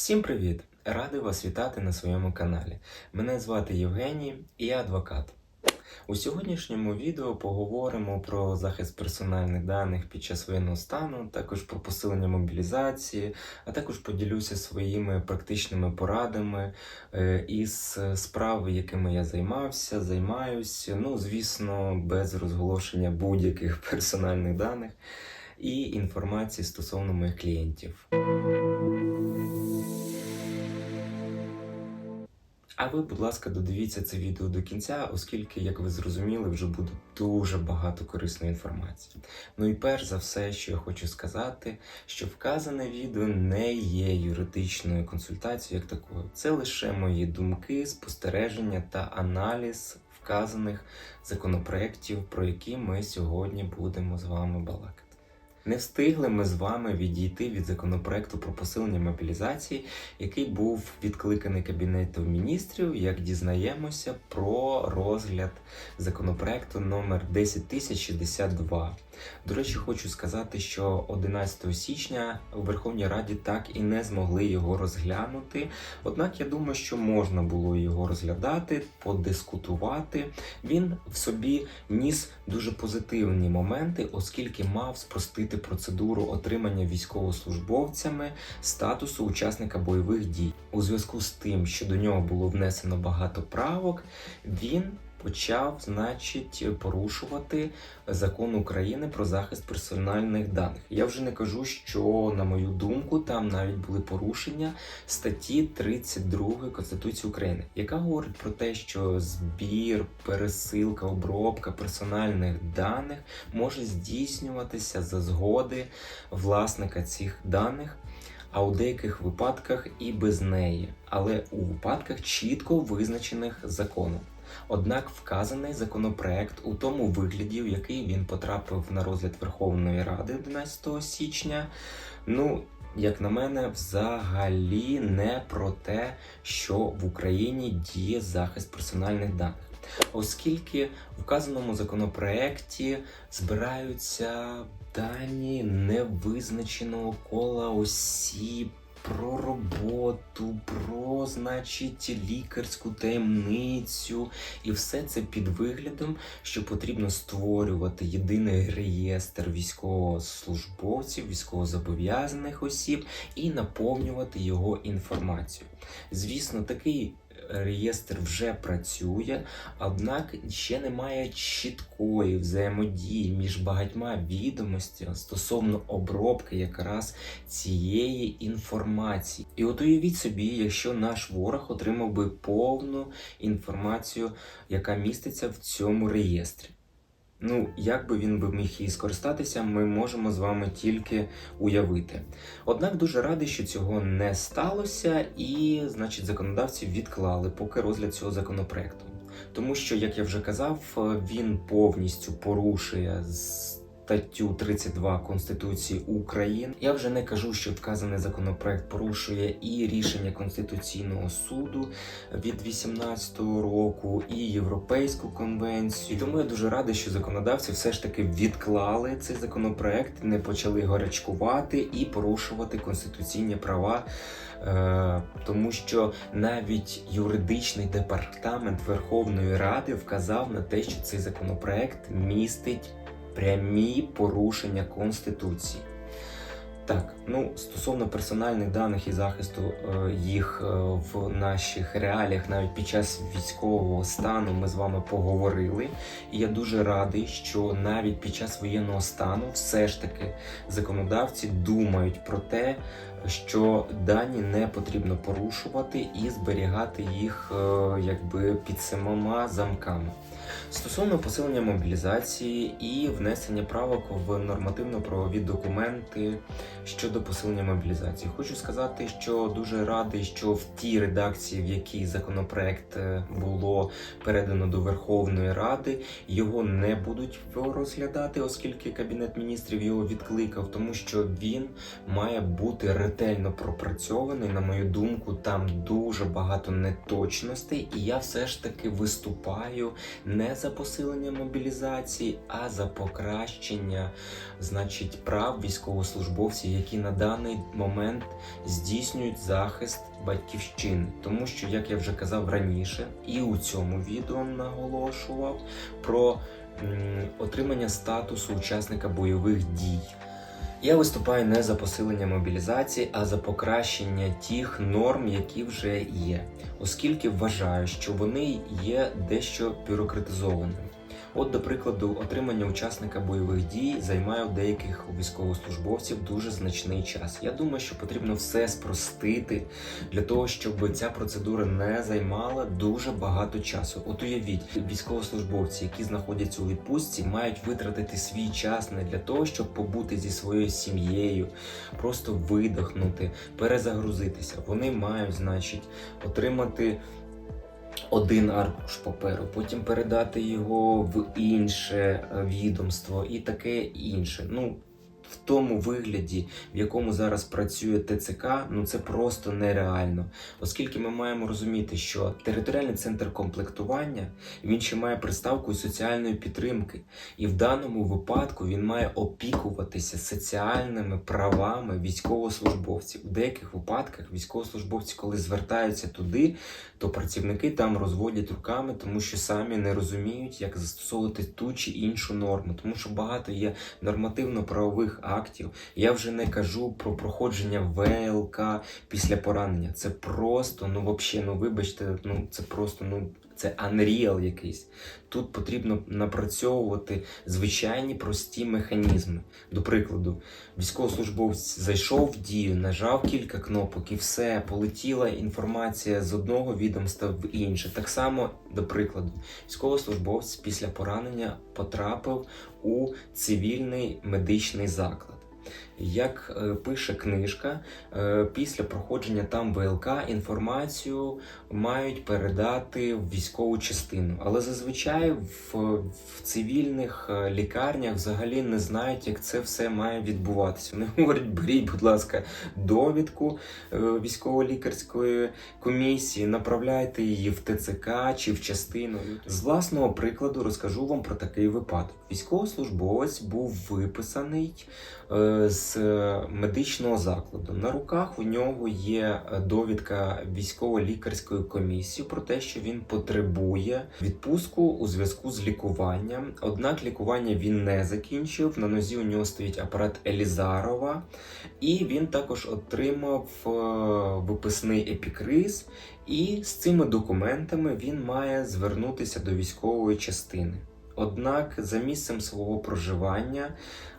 Всім привіт! Радий вас вітати на своєму каналі. Мене звати Євгеній і я адвокат. У сьогоднішньому відео поговоримо про захист персональних даних під час воєнного стану, також про посилення мобілізації, а також поділюся своїми практичними порадами е, із справ, якими я займався, займаюся. Ну, звісно, без розголошення будь-яких персональних даних і інформації стосовно моїх клієнтів. А ви, будь ласка, додивіться це відео до кінця, оскільки, як ви зрозуміли, вже буде дуже багато корисної інформації. Ну і перш за все, що я хочу сказати, що вказане відео не є юридичною консультацією як такою. Це лише мої думки, спостереження та аналіз вказаних законопроєктів, про які ми сьогодні будемо з вами балакати. Не встигли ми з вами відійти від законопроекту про посилення мобілізації, який був відкликаний Кабінетом міністрів, як дізнаємося про розгляд законопроекту номер 10062. До речі, хочу сказати, що 11 січня у Верховній Раді так і не змогли його розглянути. Однак я думаю, що можна було його розглядати, подискутувати. Він в собі ніс дуже позитивні моменти, оскільки мав спростити процедуру отримання військовослужбовцями статусу учасника бойових дій. У зв'язку з тим, що до нього було внесено багато правок, він почав, значить, порушувати закон України про захист персональних даних. Я вже не кажу, що на мою думку там навіть були порушення статті 32 Конституції України, яка говорить про те, що збір, пересилка, обробка персональних даних може здійснюватися за згоди власника цих даних. А у деяких випадках і без неї, але у випадках чітко визначених законом. Однак вказаний законопроект у тому вигляді, в який він потрапив на розгляд Верховної Ради 11 січня, ну, як на мене, взагалі не про те, що в Україні діє захист персональних даних. Оскільки в вказаному законопроекті збираються дані невизначеного кола осіб про роботу, про, значить, лікарську таємницю, і все це під виглядом, що потрібно створювати єдиний реєстр військовослужбовців, військовозобов'язаних осіб і наповнювати його інформацією. Звісно, такий реєстр вже працює, однак ще немає чіткої взаємодії між багатьма відомостями стосовно обробки якраз цієї інформації. І от уявіть собі, якщо наш ворог отримав би повну інформацію, яка міститься в цьому реєстрі. Ну, як би він би міг її скористатися, ми можемо з вами тільки уявити. Однак дуже радий, що цього не сталося, і, значить, законодавці відклали поки розгляд цього законопроекту. Тому що, як я вже казав, він повністю порушує статтю 32 Конституції України. Я вже не кажу, що вказаний законопроект порушує і рішення Конституційного суду від 18-го року, і Європейську конвенцію. Тому я дуже радий, що законодавці все ж таки відклали цей законопроект, не почали гарячкувати і порушувати конституційні права. Е, тому що навіть юридичний департамент Верховної Ради вказав на те, що цей законопроект містить прямі порушення Конституції. Так, ну стосовно персональних даних і захисту е, їх е, в наших реаліях, навіть під час військового стану, ми з вами поговорили. І я дуже радий, що навіть під час воєнного стану все ж таки законодавці думають про те, що дані не потрібно порушувати і зберігати їх е, якби під самома замками. Стосовно посилення мобілізації і внесення правок в нормативно-правові документи щодо посилення мобілізації, хочу сказати, що дуже радий, що в тій редакції, в якій законопроект е, було передано до Верховної Ради, його не будуть розглядати, оскільки Кабінет міністрів його відкликав, тому що він має бути ретельно пропрацьований. На мою думку, там дуже багато неточностей, і я все ж таки виступаю не не за посилення мобілізації, а за покращення значить, прав військовослужбовців, які на даний момент здійснюють захист батьківщини. Тому що, як я вже казав раніше, і у цьому відео наголошував про м, отримання статусу учасника бойових дій. Я виступаю не за посилення мобілізації, а за покращення тих норм, які вже є, оскільки вважаю, що вони є дещо бюрократизованими. От, до прикладу, отримання учасника бойових дій займає у деяких військовослужбовців дуже значний час. Я думаю, що потрібно все спростити для того, щоб ця процедура не займала дуже багато часу. От уявіть, військовослужбовці, які знаходяться у відпустці, мають витратити свій час не для того, щоб побути зі своєю сім'єю, просто видихнути, перезагрузитися. Вони мають, значить, отримати один аркуш паперу, потім передати його в інше е, відомство і таке інше. Ну, в тому вигляді, в якому зараз працює ТЦК, ну це просто нереально. Оскільки ми маємо розуміти, що територіальний центр комплектування він ще має приставку соціальної підтримки, і в даному випадку він має опікуватися соціальними правами військовослужбовців. У деяких випадках військовослужбовці, коли звертаються туди, то працівники там розводять руками, тому що самі не розуміють, як застосовувати ту чи іншу норму, тому що багато є нормативно-правових актів. Я вже не кажу про проходження ВЛК після поранення. Це просто, ну взагалі, ну вибачте, ну це просто ну. Це unreal якийсь. Тут потрібно напрацьовувати звичайні прості механізми. До прикладу, військовослужбовець зайшов в дію, нажав кілька кнопок і все, полетіла інформація з одного відомства в інше. Так само, до прикладу, військовослужбовець після поранення потрапив у цивільний медичний заклад. Як е, пише книжка, е, після проходження там ВЛК інформацію мають передати в військову частину. Але зазвичай в, в цивільних е, лікарнях взагалі не знають, як це все має відбуватися. Вони говорять, беріть, будь ласка, довідку військово-лікарської комісії, направляйте її в ТЦК чи в частину. З власного прикладу розкажу вам про такий випадок. Військовослужбовець був виписаний е, з медичного закладу. На руках у нього є е, довідка військово-лікарської комісії про те, що він потребує відпустку у зв'язку з лікуванням. Однак лікування він не закінчив. На нозі у нього стоїть апарат Елізарова, і він також отримав е, виписний епікриз. І з цими документами він має звернутися до військової частини. Однак за місцем свого проживання,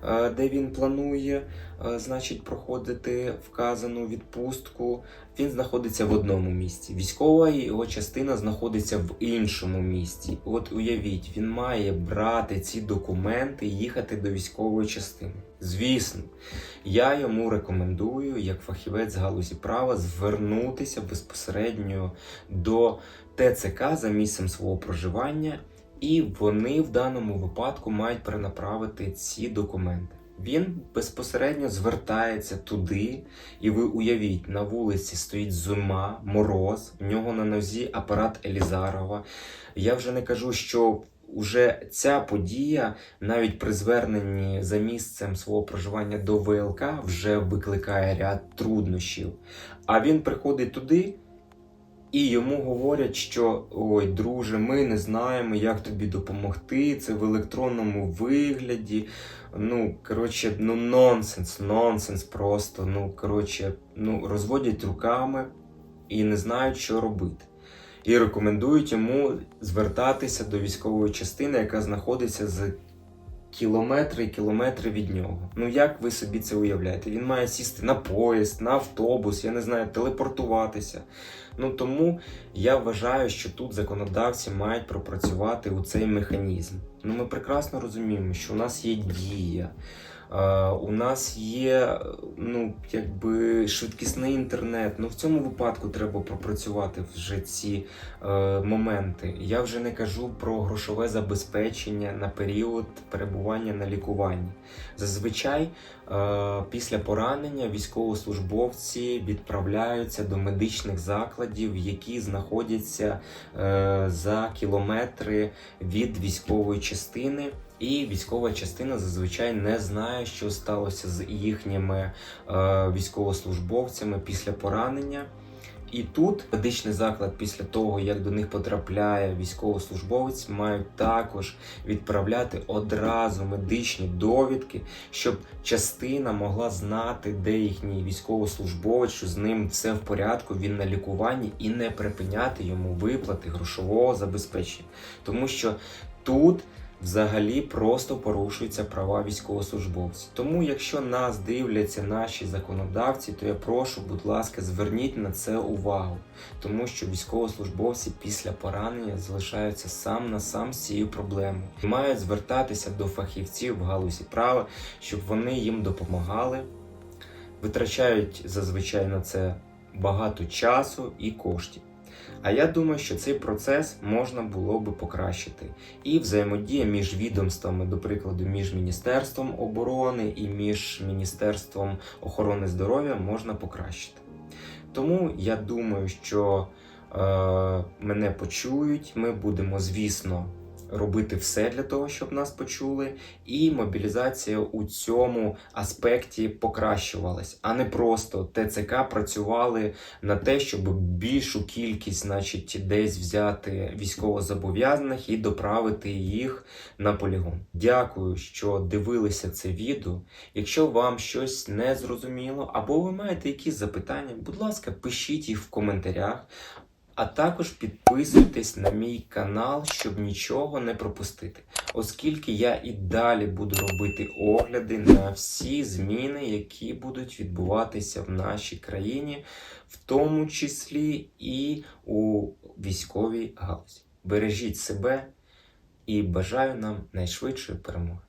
е, де він планує, е, значить, проходити вказану відпустку, він знаходиться в одному місці. Військова його частина знаходиться в іншому місці. От уявіть, він має брати ці документи і їхати до військової частини. Звісно, я йому рекомендую, як фахівець з галузі права, звернутися безпосередньо до ТЦК за місцем свого проживання. І вони в даному випадку мають перенаправити ці документи. Він безпосередньо звертається туди, і ви уявіть, на вулиці стоїть зима, мороз, в нього на нозі апарат Елізарова. Я вже не кажу, що уже ця подія, навіть при зверненні за місцем свого проживання до ВЛК, вже викликає ряд труднощів. А він приходить туди. І йому говорять, що ой, друже, ми не знаємо, як тобі допомогти. Це в електронному вигляді. Ну, коротше, ну нонсенс, нонсенс просто. Ну, коротше, ну, розводять руками і не знають, що робити. І рекомендують йому звертатися до військової частини, яка знаходиться за кілометри і кілометри від нього. Ну як ви собі це уявляєте? Він має сісти на поїзд, на автобус, я не знаю, телепортуватися. Ну тому я вважаю, що тут законодавці мають пропрацювати у цей механізм. Ну ми прекрасно розуміємо, що у нас є дія. У нас є ну, якби швидкісний інтернет. Ну в цьому випадку треба пропрацювати вже ці е, моменти. Я вже не кажу про грошове забезпечення на період перебування на лікуванні. Зазвичай е, після поранення військовослужбовці відправляються до медичних закладів, які знаходяться е, за кілометри від військової частини. І військова частина зазвичай не знає, що сталося з їхніми е, військовослужбовцями після поранення. І тут медичний заклад, після того як до них потрапляє військовослужбовець, мають також відправляти одразу медичні довідки, щоб частина могла знати, де їхній військовослужбовець, що з ним все в порядку, він на лікуванні, і не припиняти йому виплати грошового забезпечення, тому що тут взагалі просто порушуються права військовослужбовців. Тому, якщо нас дивляться наші законодавці, то я прошу, будь ласка, зверніть на це увагу, тому що військовослужбовці після поранення залишаються сам на сам з цією проблемою і мають звертатися до фахівців в галузі права, щоб вони їм допомагали. Витрачають зазвичай на це багато часу і коштів. А я думаю, що цей процес можна було би покращити. І взаємодія між відомствами, до прикладу, між Міністерством оборони і між Міністерством охорони здоров'я можна покращити. Тому я думаю, що е, мене почують. Ми будемо, звісно, робити все для того, щоб нас почули, і мобілізація у цьому аспекті покращувалась, а не просто ТЦК працювали на те, щоб більшу кількість, значить, десь взяти військовозобов'язаних і доправити їх на полігон. Дякую, що дивилися це відео. Якщо вам щось не зрозуміло, або ви маєте якісь запитання, будь ласка, пишіть їх в коментарях. А також підписуйтесь на мій канал, щоб нічого не пропустити, оскільки я і далі буду робити огляди на всі зміни, які будуть відбуватися в нашій країні, в тому числі і у військовій галузі. Бережіть себе і бажаю нам найшвидшої перемоги.